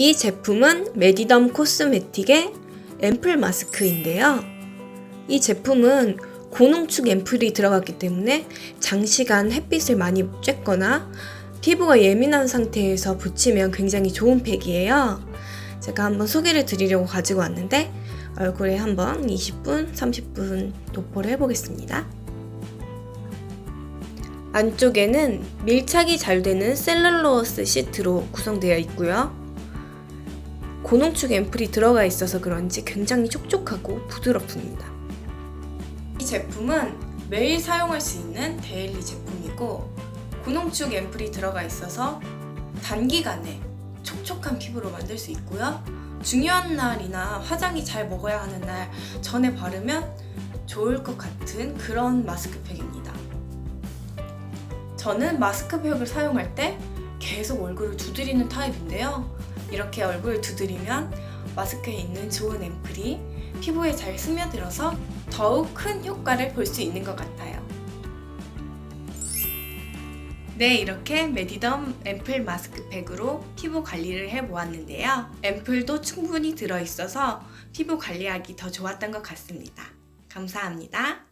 이 제품은 메디덤 코스메틱의 앰플 마스크인데요. 이 제품은 고농축 앰플이 들어갔기 때문에 장시간 햇빛을 많이 쬐거나 피부가 예민한 상태에서 붙이면 굉장히 좋은 팩이에요. 제가 한번 소개를 드리려고 가지고 왔는데 얼굴에 한번 20분, 30분 도포를 해보겠습니다. 안쪽에는 밀착이 잘 되는 셀룰로스 시트로 구성되어 있고요. 고농축 앰플이 들어가 있어서 그런지 굉장히 촉촉하고 부드럽습니다. 이 제품은 매일 사용할 수 있는 데일리 제품이고 고농축 앰플이 들어가 있어서 단기간에 촉촉한 피부로 만들 수 있고요. 중요한 날이나 화장이 잘 먹어야 하는 날 전에 바르면 좋을 것 같은 그런 마스크팩입니다. 저는 마스크팩을 사용할 때 계속 얼굴을 두드리는 타입인데요. 이렇게 얼굴을 두드리면 마스크에 있는 좋은 앰플이 피부에 잘 스며들어서 더욱 큰 효과를 볼 수 있는 것 같아요. 네, 이렇게 메디덤 앰플 마스크팩으로 피부 관리를 해보았는데요. 앰플도 충분히 들어있어서 피부 관리하기 더 좋았던 것 같습니다. 감사합니다.